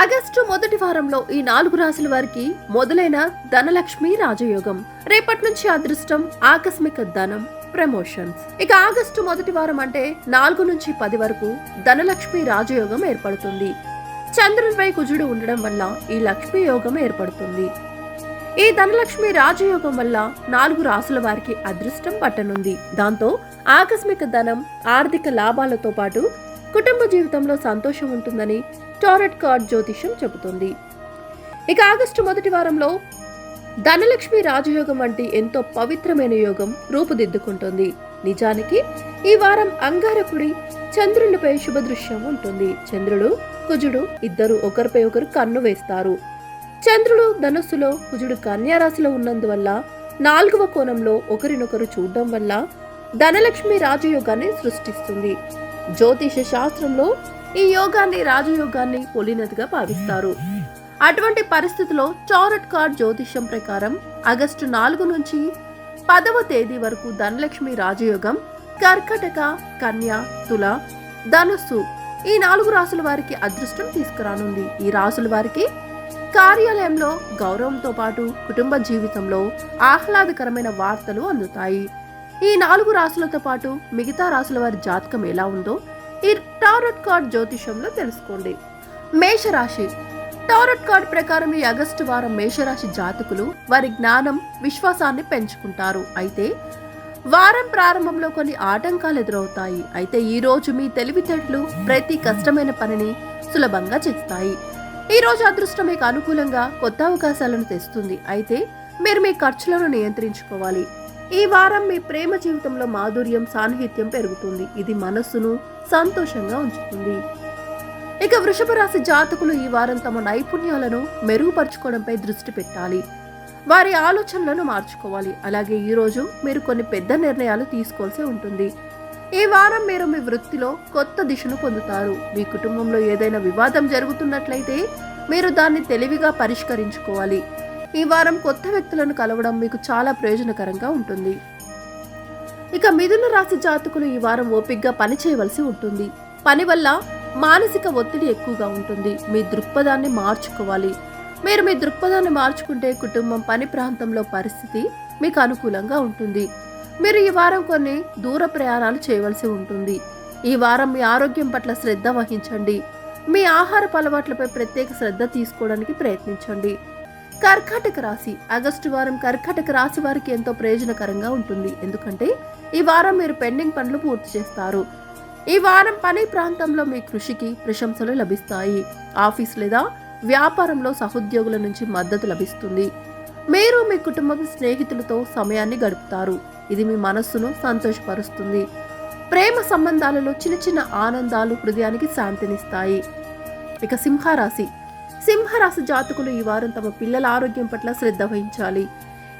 August మొదటి వారంలో ఈ నాలుగు రాశుల వారికి మొదలైన ధనలక్ష్మి రాజయోగం. రేపటి నుంచి అదృష్టం ఆకస్మిక ధనం ప్రమోషన్స్. ఇక ఆగస్టు మొదటి వారం అంటే నాలుగు నుంచి పది వరకు ధనలక్ష్మి రాజయోగం ఏర్పడుతుంది. చంద్రునిపై కుజుడు ఉండడం వల్ల ఈ లక్ష్మీ యోగం ఏర్పడుతుంది. ఈ ధనలక్ష్మి రాజయోగం వల్ల నాలుగు రాసుల వారికి అదృష్టం పట్టనుంది. దాంతో ఆకస్మిక ధనం ఆర్థిక లాభాలతో పాటు కుటుంబ జీవితంలో సంతోషం ఉంటుందని టారెట్ కార్డ్ జ్యోతిష్యం చెబుతుంది. ఇక ఆగస్టు మొదటి వారంలో ధనలక్ష్మి రాజయోగం వంటి ఎంతో పవిత్రమైన యోగం రూపుదిద్దుకుంటుంది. నిజానికి ఈ వారం అంగారకుడి చంద్రునిపై శుభదృశ్యం ఉంటుంది. చంద్రుడు కుజుడు ఇద్దరు ఒకరిపై ఒకరు కన్ను వేస్తారు. చంద్రుడు ధనుస్సులో కుజుడు కన్యారాశిలో ఉన్నందువల్ల నాలుగవ కోణంలో ఒకరినొకరు చూడడం వల్ల ధనలక్ష్మి రాజయోగాన్ని సృష్టిస్తుంది. జ్యోతిష శాస్త్రంలో ఈ యోగాన్ని రాజయోగాన్ని పోలినదిగా భావిస్తారు. అటువంటి పరిస్థితిలో చారట్ కార్డ్ జ్యోతిష్యం ప్రకారం ఆగస్టు నాలుగు నుంచి పదవ తేదీ వరకు ధనలక్ష్మి రాజయోగం కర్కటక కన్య తుల ధనుస్సు ఈ నాలుగు రాసుల వారికి అదృష్టం తీసుకురానుంది. ఈ రాసుల వారికి కార్యాలయంలో గౌరవంతో పాటు కుటుంబ జీవితంలో ఆహ్లాదకరమైన వార్తలు అందుతాయి. ఈ నాలుగు రాసులతో పాటు మిగతా రాసుల వారి జాతకం ఎలా ఉందో ఈ టారట్ కార్డ్ జ్యోతిషంలో తెలుసుకోండి. మేషరాశి. టారట్ కార్డ్ ప్రకారం ఈ ఆగస్టు వారం మేషరాశి జాతకులు వారి జ్ఞానం విశ్వాసాన్ని పెంచుకుంటారు. అయితే వారం ప్రారంభంలో కొన్ని ఆటంకాలు ఎదురవుతాయి. అయితే ఈ రోజు మీ తెలివితేటలు ప్రతి కష్టమైన పనిని సులభంగా చేస్తాయి ఈ రోజు అదృష్టం మీకు అనుకూలంగా కొత్త అవకాశాలను తెస్తుంది. అయితే మీరు మీ ఖర్చులను నియంత్రించుకోవాలి. ఈ వారం మీ ప్రేమ జీవితంలో మాధుర్యం సాన్నిహిత్యం పెరుగుతుంది. ఇది మనస్సును సంతోషంగా ఉంచుతుంది. ఇక వృషభ రాశి జాతకులు ఈ వారం తమ నైపుణ్యాలను మెరుగుపరుచుకోవడంపై దృష్టి పెట్టాలి. వారి ఆలోచనలను మార్చుకోవాలి. అలాగే ఈరోజు మీరు కొన్ని పెద్ద నిర్ణయాలు తీసుకోవాల్సి ఉంటుంది. ఈ వారం మీరు మీ వృత్తిలో కొత్త దిశను పొందుతారు. మీ కుటుంబంలో ఏదైనా వివాదం జరుగుతున్నట్లయితే మీరు దాన్ని తెలివిగా పరిష్కరించుకోవాలి. ఈ వారం కొత్త వ్యక్తులను కలవడం మీకు చాలా ప్రయోజనకరంగా ఉంటుంది. ఇక మిథున రాశి జాతకులు ఈ వారం ఓపిగ్గా పని చేయవలసి ఉంటుంది. పని వల్ల మానసిక ఒత్తిడి ఎక్కువగా ఉంటుంది. మీ దృక్పథాన్ని మార్చుకోవాలి. మీరు మీ దృక్పథాన్ని మార్చుకుంటే కుటుంబం పని ప్రాంతంలో పరిస్థితి మీకు అనుకూలంగా ఉంటుంది. మీరు ఈ వారం కొన్ని దూర ప్రయాణాలు చేయవలసి ఉంటుంది. ఈ వారం మీ ఆరోగ్యం పట్ల శ్రద్ధ వహించండి. మీ ఆహారపు అలవాట్లపై ప్రత్యేక శ్రద్ధ తీసుకోవడానికి ప్రయత్నించండి. కర్కాటక రాశి. ఆగస్టు వారం కర్కాటక రాశి వారికి ఎంతో ప్రయోజనకరంగా ఉంటుంది. ఎందుకంటే ఈ వారం మీరు పెండింగ్ పనులు పూర్తి చేస్తారు. ఈ వారం పని ప్రాంతంలో మీ కృషికి ప్రశంసలు లభిస్తాయి. ఆఫీస్ లేదా వ్యాపారంలో సహోద్యోగుల నుంచి మద్దతు లభిస్తుంది. మీరు మీ కుటుంబం స్నేహితులతో సమయాన్ని గడుపుతారు. ఇది మీ మనస్సును సంతోషపరుస్తుంది. ప్రేమ సంబంధాలలో చిన్న చిన్న ఆనందాలు హృదయానికి శాంతినిస్తాయి. ఇక సింహరాశి. సింహరాశి జాతకులు ఈ వారం తమ పిల్లల ఆరోగ్యం పట్ల శ్రద్ధ వహించాలి.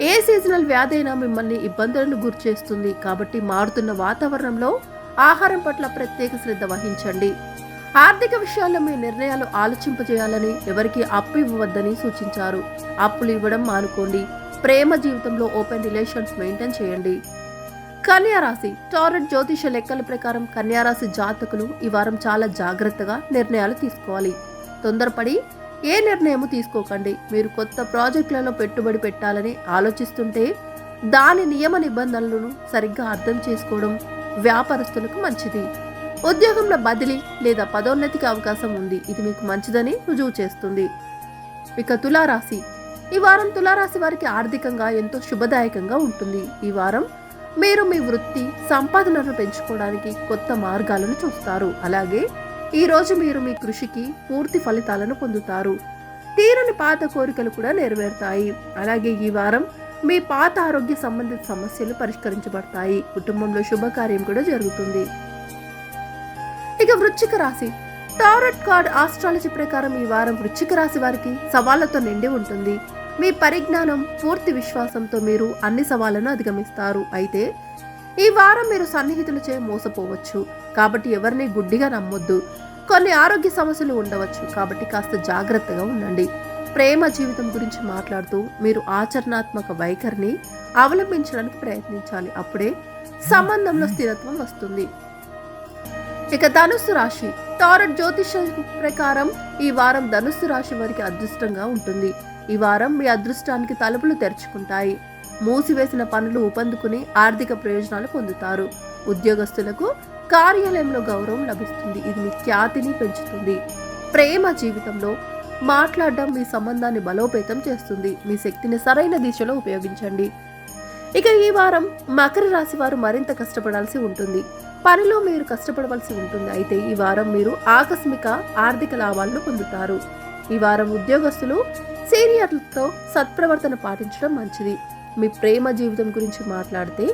ఏ సీజనల్ వ్యాధి అయినా మిమ్మల్ని ఇబ్బందులను గురిచేస్తుంది కాబట్టి మారుతున్న వాతావరణంలో ఆహారం పట్ల ప్రత్యేక శ్రద్ధ వహించండి. ఆర్థిక విషయాల్లో మీ నిర్ణయాలు ఆలోచింపజేయాలని ఎవరికి అప్పు ఇవ్వవద్దని సూచించారు. అప్పులు ఇవ్వడం మానుకోండి. ప్రేమ జీవితంలో ఓపెన్ రిలేషన్స్ మెయింటైన్ చేయండి. కన్యారాశి టారెట్ జ్యోతిష లెక్కల ప్రకారం కన్యారాశి జాతకులు ఈ వారం చాలా జాగ్రత్తగా నిర్ణయాలు తీసుకోవాలి. తొందరపడి ఏ నిర్ణయము తీసుకోకండి. మీరు కొత్త ప్రాజెక్టులలో పెట్టుబడి పెట్టాలని ఆలోచిస్తుంటే దాని నియమ నిబంధనలను సరిగ్గా అర్థం చేసుకోవడం వ్యాపారస్తులకు మంచిది. ఉద్యోగంలో బదిలీ లేదా పదోన్నతికి అవకాశం ఉంది. ఇది మీకు మంచిదని రుజువు చేస్తుంది. ఇక తులారాశి. ఈ వారం తులారాశి వారికి ఆర్థికంగా ఎంతో శుభదాయకంగా ఉంటుంది. ఈ వారం మీరు మీ వృత్తి సంపాదనను పెంచుకోవడానికి కొత్త మార్గాలను చూస్తారు. అలాగే ఈ రోజు మీరు మీ కృషికి పూర్తి ఫలితాలను పొందుతారు. తీరని పాత కోరికలు కూడా నెరవేరుతాయి. అలాగే ఈ వారం మీ పాత ఆరోగ్య సంబంధిత సమస్యలు పరిష్కరించబడతాయి. కుటుంబంలో శుభకార్యం కూడా జరుగుతుంది. ఇక వృశ్చిక రాశి. టారెట్ కార్డ్ ఆస్ట్రాలజీ ప్రకారం ఈ వారం వృశ్చిక రాశి వారికి సవాళ్ళతో నిండి ఉంటుంది. మీ పరిజ్ఞానం పూర్తి విశ్వాసంతో మీరు అన్ని సవాళ్ళను అధిగమిస్తారు. అయితే ఈ వారం మీరు సన్నిహితులచే మోసపోవచ్చు. కాబట్టి ఎవరిని గుడ్డిగా నమ్మొద్దు. కొన్ని ఆరోగ్య సమస్యలు ఉండవచ్చు. కాబట్టి కాస్త జాగ్రత్తగా ఉండండి. ప్రేమ జీవితం గురించి మాట్లాడుతూ మీరు ఆచరణాత్మక వైఖరిని అవలంబించడానికి ప్రయత్నించాలి. అప్పుడే సంబంధంలో స్థిరత్వం వస్తుంది. ఇక ధనుస్సు రాశి. టారట్ జ్యోతిష ప్రకారం ఈ వారం ధనుస్సు రాశి వారికి అదృష్టంగా ఉంటుంది. ఈ వారం మీ అదృష్టానికి తలుపులు తెరుచుకుంటాయి. మూసివేసిన పనులు ఊపందుకుని ఆర్థిక ప్రయోజనాలు పొందుతారు. ఉద్యోగస్తులకు కార్యాలయంలో గౌరవం లభిస్తుంది. ఇది మీ ఖ్యాతిని పెంచుతుంది. ప్రేమ జీవితంలో మాట్లాడడం మీ సంబంధాన్ని బలోపేతం చేస్తుంది. మీ శక్తిని సరైన దిశలో ఉపయోగించండి. ఇక ఈ వారం మకర రాశి వారు మరింత కష్టపడాల్సి ఉంటుంది. పనిలో మీరు కష్టపడవలసి ఉంటుంది. అయితే ఈ వారం మీరు ఆకస్మిక ఆర్థిక లాభాలను పొందుతారు. ఈ వారం ఉద్యోగస్తులు సీనియర్లతో సత్ప్రవర్తన పాటించడం మంచిది. మీ ప్రేమ జీవితం గురించి మాట్లాడితే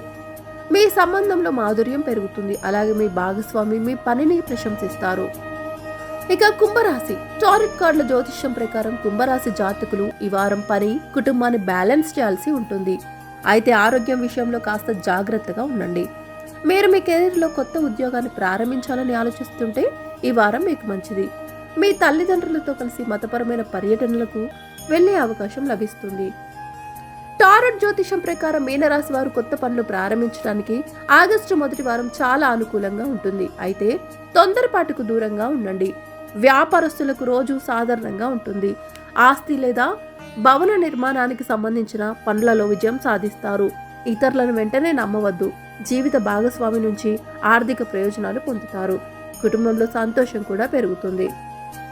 మీ సంబంధంలో మాధుర్యం పెరుగుతుంది. అలాగే మీ భాగస్వామి మీ పనిని ప్రశంసిస్తారు. ఇక కుంభరాశి. టారిట్ కార్డుల జ్యోతిష్యం ప్రకారం కుంభరాశి జాతకులు ఈ వారం పని కుటుంబాన్ని బ్యాలెన్స్ చేయాల్సి ఉంటుంది. అయితే ఆరోగ్యం విషయంలో కాస్త జాగ్రత్తగా ఉండండి. మీరు మీ కెరీర్లో కొత్త ఉద్యోగాన్ని ప్రారంభించాలని ఆలోచిస్తుంటే ఈ వారం మీకు మంచిది. మీ తల్లిదండ్రులతో కలిసి మతపరమైన పర్యటనలకు వెళ్ళే అవకాశం లభిస్తుంది. టారట్ జ్యోతిషం ప్రకారం మీనరాశి వారు కొత్త పనులు ప్రారంభించడానికి ఆగస్టు మొదటి వారం చాలా అనుకూలంగా ఉంటుంది. అయితే తొందరపాటుకు దూరంగా ఉండండి. వ్యాపారస్తులకు రోజు సాధారణంగా ఉంటుంది. ఆస్తి లేదా భవన నిర్మాణానికి సంబంధించిన పనులలో విజయం సాధిస్తారు. ఇతరులను వెంటనే నమ్మవద్దు. జీవిత భాగస్వామి నుంచి ఆర్థిక ప్రయోజనాలు పొందుతారు. కుటుంబంలో సంతోషం కూడా పెరుగుతుంది.